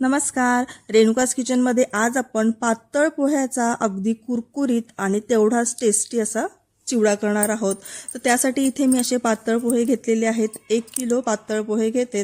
नमस्कार. रेणुकास किचनमध्ये आज आपण पातळ पोह्याचा अगदी कुरकुरीत आणि तेवढाच टेस्टी असा चिवडा करणार आहोत. तर त्यासाठी इथे मी असे पातळ पोहे घेतलेले आहेत. एक किलो पातळ पोहे घेते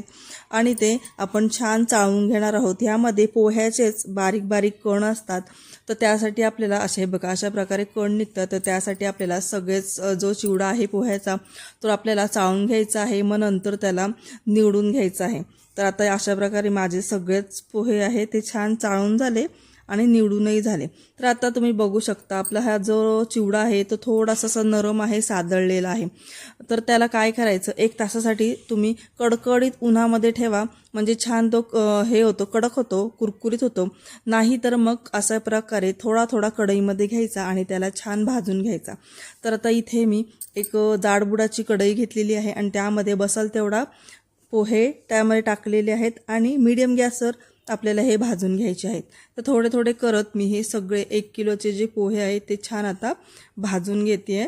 आणि ते आपण छान चाळून घेणार आहोत. ह्यामध्ये पोह्याचेच बारीक बारीक कण असतात. तर त्यासाठी आपल्याला असे बघा अशा प्रकारे कण निघतात. तर त्यासाठी आपल्याला सगळेच जो चिवडा आहे पोह्याचा तो आपल्याला चाळून घ्यायचा आहे. मग नंतर त्याला निवडून घ्यायचा आहे. तर आता अशा प्रकारे माझे सगळेच पोहे आहे ते छान चाळून झाले आणि निवडूनही झाले. तर आता तुम्ही बघू शकता आपला हा जो चिवडा आहे तो थोडासा असा नरम आहे सादळलेला आहे. तर त्याला काय करायचं एक तासासाठी तुम्ही कडकडीत उन्हामध्ये ठेवा. म्हणजे छान तो हे होतो कडक होतो कुरकुरीत होतो. नाही तर मग अशा प्रकारे थोडा थोडा कढईमध्ये घ्यायचा आणि त्याला छान भाजून घ्यायचा. तर आता इथे मी एक जाडबुडाची कढई घेतलेली आहे आणि त्यामध्ये बसल तेवढा पोहे त्यामध्ये टाकलेले आहेत आणि मीडियम गॅसवर आपल्याला हे भाजून घ्यायचे आहेत. तर थोडे थोडे करत मी हे सगळे एक किलोचे जे पोहे आहेत ते छान आता भाजून घेते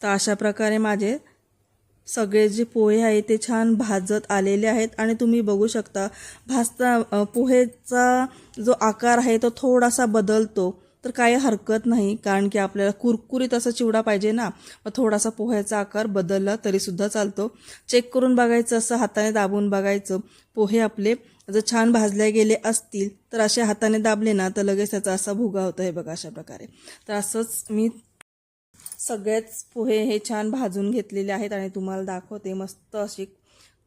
तर अशा प्रकारे माझे सगळे जे पोहे आहेत ते छान भाजत आलेले आहेत आणि तुम्ही बघू शकता भाजता पोहेचा जो आकार आहे तो थोडासा बदलतो. तर काही हरकत नाही कारण की आपल्याला कुरकुरीत असा चिवडा पाहिजे ना. मग थोडासा पोह्याचा आकार बदलला तरीसुद्धा चालतो. चेक करून बघायचं असं हाताने दाबून बघायचं. पोहे आपले जर छान भाजले गेले असतील तर असे हाताने दाबले ना तर लगेच त्याचा असा भुगा होतो. हे बघा अशा प्रकारे. तर असंच मी सगळेच पोहे हे छान भाजून घेतलेले आहेत आणि तुम्हाला दाखवते. मस्त असे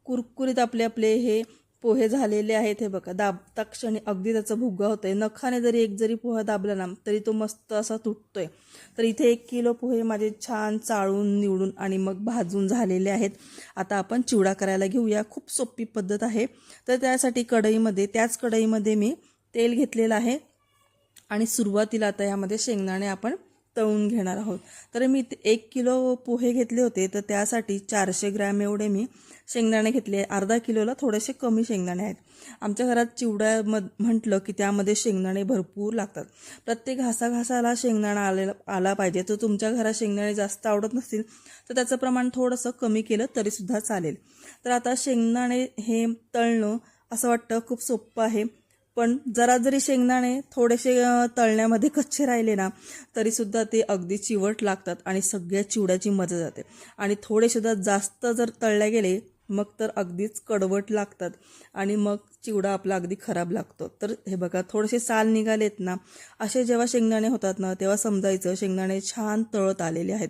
कुरकुरीत आपले आपले हे पोहे झालेले आहेत हे बघा. दाबता क्षणी अगदी त्याचं भुगा होतंय. नखाने जरी एक जरी पोहा दाबला ना तरी तो मस्त असा तुटतोय. तर इथे एक किलो पोहे माझे छान चाळून निवडून आणि मग भाजून झालेले आहेत. आता आपण चिवडा करायला घेऊया. खूप सोपी पद्धत आहे. तर त्यासाठी कढईमध्ये त्याच कढईमध्ये मी तेल घेतलेलं आहे. आणि सुरुवातीला आता यामध्ये शेंगदाणे आपण तळून घेणार आहोत. तर मी एक किलो पोहे घेतले होते तर त्यासाठी चारशे ग्रॅम एवढे मी शेंगदाणे घेतले. अर्धा किलोला थोडेसे कमी शेंगदाणे आहेत. आमच्या घरात चिवड्या म्हटलं की त्यामध्ये शेंगदाणे भरपूर लागतात. प्रत्येक घासा घासाला शेंगदाणा आलेला आला पाहिजे. तर तुमच्या घरात शेंगदाणे जास्त आवडत नसतील तर त्याचं प्रमाण थोडंसं कमी केलं तरीसुद्धा चालेल. तर आता शेंगदाणे हे तळणं असं वाटतं खूप सोपं आहे. पण जरा जरी शेंगदाणे थोडेसे तळण्यामध्ये कच्चे राहिले ना तरीसुद्धा ते अगदी चिवट लागतात आणि सगळ्या चिवड्याची मजा जाते. आणि थोडेसुद्धा जास्त जर तळले गेले मग तर अगदीच कडवट लागतात आणि मग चिवडा आपला अगदी खराब लागतो. तर हे बघा थोडेसे साल निघालेत ना असे जेव्हा शेंगदाणे होतात ना तेव्हा समजायचं शेंगदाणे छान तळत आलेले आहेत.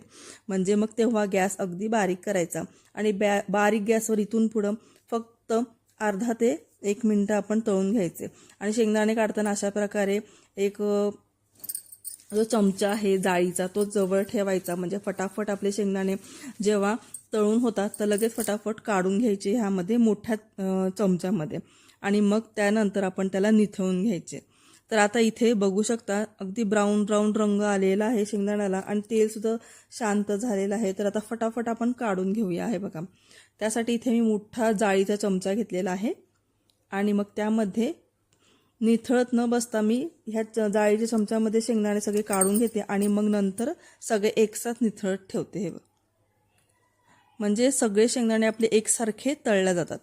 म्हणजे मग तेव्हा गॅस अगदी बारीक करायचा आणि बॅ बारीक गॅसवर इथून पुढं फक्त अर्धा ते एक मिनटं आपण तळून घ्यायचे. आणि शेंगदाणे काढताना अशा प्रकारे एक जो चमचा आहे जाळीचा तो जवळ ठेवायचा. म्हणजे फटाफट आपले शेंगदाणे जेव्हा तळून होतात तर लगेच फटाफट काढून घ्यायचे ह्यामध्ये मोठ्या चमच्यामध्ये. आणि मग त्यानंतर आपण त्याला निथळून घ्यायचे. तर आता इथे बघू शकता अगदी ब्राऊन ब्राऊन रंग आलेला आहे शेंगदाण्याला आणि तेलसुद्धा शांत झालेलं आहे. तर आता फटाफट आपण काढून घेऊया. आहे बघा. त्यासाठी इथे मी मोठा जाळीचा चमचा घेतलेला आहे. आणि मग त्यामध्ये निथळत न बसता मी ह्या च- जाळीच्या चमच्यामध्ये शेंगदाणे सगळे काढून घेते आणि मग नंतर सगळे एकसाथ निथळत ठेवते हे म्हणजे सगळे शेंगदाणे आपले एकसारखे तळल्या जातात.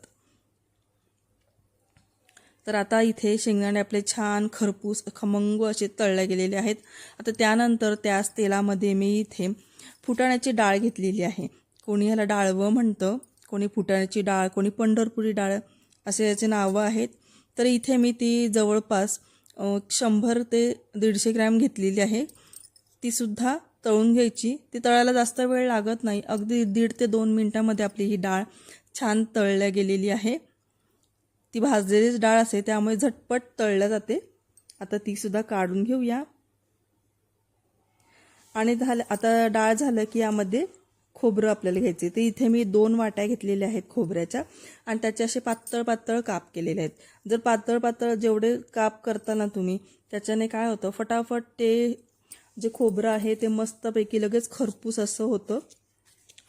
तर आता इथे शेंगदाणे आपले छान खरपूस खमंग असे तळले गेलेले आहेत. आता त्यानंतर त्याच तेलामध्ये मी इथे फुटाण्याची डाळ घेतलेली आहे. कोणी ह्याला डाळवं म्हणतं कोणी फुटाण्याची डाळ कोणी पंढरपुरी डाळ. असे याचे नावं आहेत. तर इथे मी ती जवळपास शंभर ते दीडशे ग्रॅम घेतलेली आहे. तीसुद्धा तळून घ्यायची. ती तळायला जास्त वेळ लागत नाही. अगदी दीड ते दोन मिनटामध्ये आपली ही डाळ छान तळल्या गेलेली आहे. ती भाजलेलीच डाळ असते त्यामुळे झटपट तळल्या जाते. आता तीसुद्धा काढून घेऊया. आणि झालं आता डाळ झालं की यामध्ये खोबरं आपल्याला घ्यायचे तर इथे मी दोन वाट्या घेतलेल्या आहेत खोबऱ्याच्या आणि त्याचे असे पातळ पातळ काप केलेले आहेत. जर पातळ पातळ जेवढे काप करताना तुम्ही त्याच्याने काय होतं फटाफट ते जे खोबरं आहे ते मस्तपैकी लगेच खरपूस असं होतं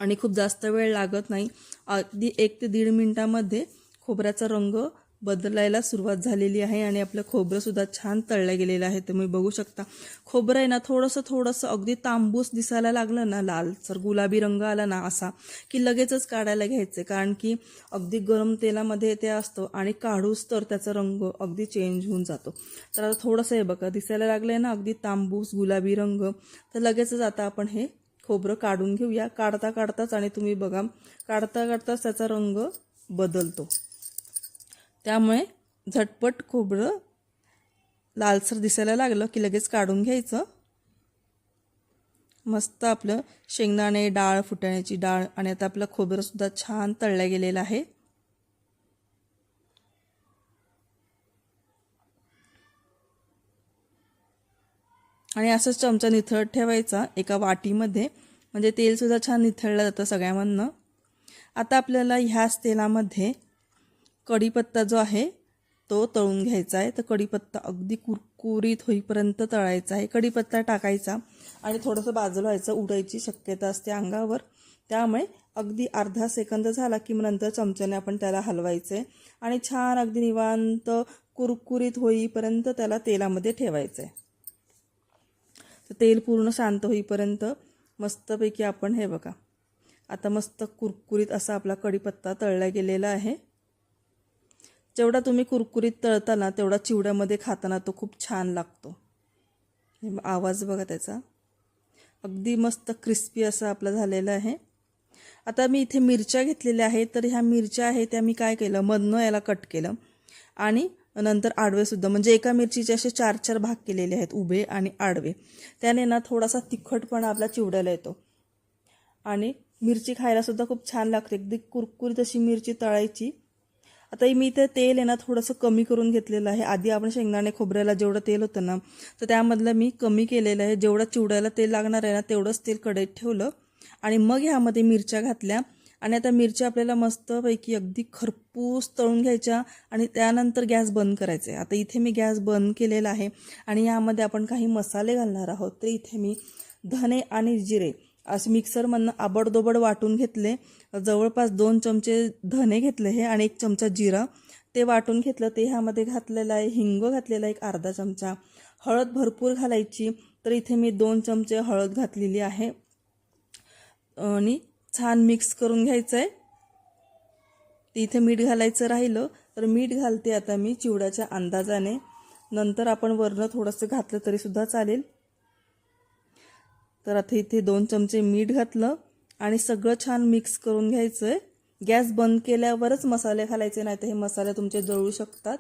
आणि खूप जास्त वेळ लागत नाही. अगदी एक ते दीड मिनटामध्ये खोबऱ्याचा रंग बदलायला सुरुवात झालेली आहे आणि आपलं खोबरंसुद्धा छान तळलं गेलेलं आहे. तुम्ही बघू शकता. खोबरं आहे ना थोडंसं थोडंसं अगदी तांबूस दिसायला लागलं ना लालसर गुलाबी रंग आला ना असा की लगेचच काढायला घ्यायचे. कारण की अगदी गरम तेलामध्ये ते असतं आणि काढूस तर त्याचा रंग अगदी चेंज होऊन जातो. तर आता थोडंसं हे बघा दिसायला लागलं ना अगदी तांबूस गुलाबी रंग. तर लगेचच आता आपण हे खोबरं काढून घेऊया. काढता काढताच आणि तुम्ही बघा काढता काढताच त्याचा रंग बदलतो. त्यामुळे झटपट खोबरं लालसर दिसायला लागलं की लगेच काढून घ्यायचं. मस्त आपलं शेंगदाणे डाळ फुटाण्याची डाळ आणि आता आपलं खोबरंसुद्धा छान तळलं गेलेलं आहे. आणि असंच चमचा निथळत ठेवायचा एका वाटीमध्ये. म्हणजे तेलसुद्धा छान निथळलं जातं सगळ्यामधनं. आता आपल्याला ह्याच तेलामध्ये कढीपत्ता जो आहे तो तळून घ्यायचा आहे. तर कढीपत्ता अगदी कुरकुरीत होईपर्यंत तळायचा आहे. कढीपत्ता टाकायचा आणि थोडंसं बाजूला व्हायचं उडायची शक्यता असते अंगावर. त्यामुळे अगदी अर्धा सेकंद झाला की मग नंतर चमच्याने आपण त्याला हलवायचं आहे आणि छान अगदी निवांत कुरकुरीत होईपर्यंत त्याला तेलामध्ये ठेवायचं. आहे तर तेल पूर्ण शांत होईपर्यंत मस्तपैकी आपण हे बघा. आता मस्त कुरकुरीत असा आपला कढीपत्ता तळला गेलेला आहे. जेवढा तुम्ही कुरकुरीत तळता ना तेवढा चिवड्यामध्ये खाताना तो खूप छान लागतो. आवाज बघा त्याचा. अगदी मस्त क्रिस्पी असा आपला झालेला आहे. आता मी इथे मिरच्या घेतलेल्या आहेत तर ह्या मिरच्या आहेत त्या मी काय केलं मधनं याला कट केलं. आणि नंतर आडवेसुद्धा म्हणजे एका मिरचीचे असे चार चार भाग केलेले आहेत उभे आणि आडवे. त्याने ना थोडासा तिखटपणा आपला चिवड्याला येतो. आणि मिरची खायला सुद्धा खूप छान लागते. अगदी कुरकुरीत अशी मिरची तळायची. आता मी ते तेल आहे ना थोडंसं कमी करून घेतलेलं आहे. आधी आपण शेंगदाणे खोबऱ्याला जेवढं तेल होतं ना तर त्यामधलं मी कमी केलेलं आहे. जेवढं चिवडायला तेल लागणार आहे ना तेवढंच तेल कढईत ठेवलं. आणि मग ह्यामध्ये मिरच्या घातल्या. आणि आता मिरच्या आपल्याला मस्तपैकी अगदी खरपूस तळून घ्यायच्या आणि त्यानंतर गॅस बंद करायचा आहे आता इथे मी गॅस बंद केलेला आहे. आणि यामध्ये आपण काही मसाले घालणार आहोत. तर इथे मी धने आणि जिरे असे मिक्सरमधनं आबडदोबड वाटून घेतले. जवळपास दोन चमचे धने घेतले हे आणि एक चमचा जिरा. ते वाटून घेतलं. ते ह्यामध्ये घातलेलं आहे. हिंग घातलेला एक अर्धा चमचा. हळद भरपूर घालायची. तर इथे मी दोन चमचे हळद घातलेली आहे. आणि छान मिक्स करून घ्यायचं आहे इथे मीठ घालायचं राहिलं. तर मीठ घालते आता मी चिवड्याच्या अंदाजाने. नंतर आपण वरनं थोडंसं घातलं तरीसुद्धा चालेल. तर आता इथे दोन चमचे मीठ घातलं आणि सगळं छान मिक्स करून घ्यायचं आहे गॅस बंद केल्यावरच मसाले घालायचे नाही तर हे मसाले तुमचे जळू शकतात.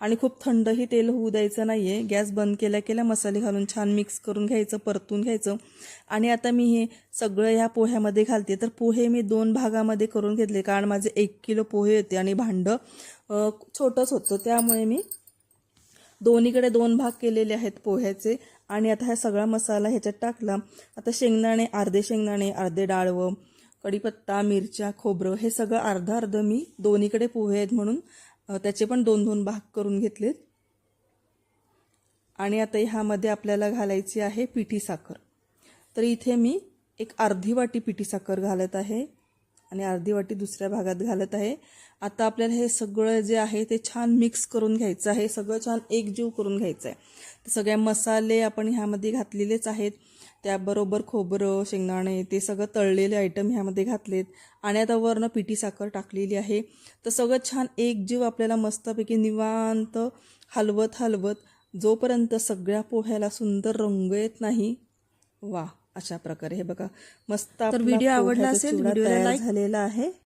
आणि खूप थंडही तेल होऊ द्यायचं नाही आहे गॅस बंद केल्या केल्या मसाले घालून छान मिक्स करून घ्यायचं परतून घ्यायचं. आणि आता मी हे सगळं ह्या पोह्यामध्ये घालते. तर पोहे मी दोन भागामध्ये करून घेतले. कारण माझे एक किलो पोहे होते आणि भांडं छोटंच होतं. त्यामुळे मी दोन्हीकडे दोन भाग केलेले आहेत पोह्याचे. आणि आता हा सगळा मसाला ह्याच्यात टाकला. आता शेंगदाणे अर्धे शेंगदाणे अर्धे डाळवं कढीपत्ता मिरच्या खोबरं हे सगळं अर्धं अर्धं मी दोन्हीकडे पोहे आहेत म्हणून त्याचे पण दोन दोन भाग करून घेतलेत. आणि आता ह्यामध्ये आपल्याला घालायची आहे पिठी साखर. तर इथे मी एक अर्धी वाटी पिठी साखर घालत आहे. आणि अर्धी वाटी दुसऱ्या भागात घालत आहे. आता आपल्याला हे सगळं जे आहे ते छान मिक्स करून घ्यायचं आहे. सगळं छान एकजीव करून घ्यायचं आहे तर सगळे मसाले आपण ह्यामध्ये घातलेलेच आहेत. त्याबरोबर खोबरं शेंगदाणे ते सगळं तळलेले आयटम ह्यामध्ये घातलेत. आणि आता वरनं पिठी साखर टाकलेली आहे. तर सगळं छान एकजीव आपल्याला मस्तपैकी निवांत हलवत हलवत जोपर्यंत सगळ्या पोह्याला सुंदर रंग येत नाही वा! अशा प्रकारे. हे बघा मस्त तर व्हिडिओ आवडला असेल, व्हिडिओला व्हिडिओला like झालेला आहे.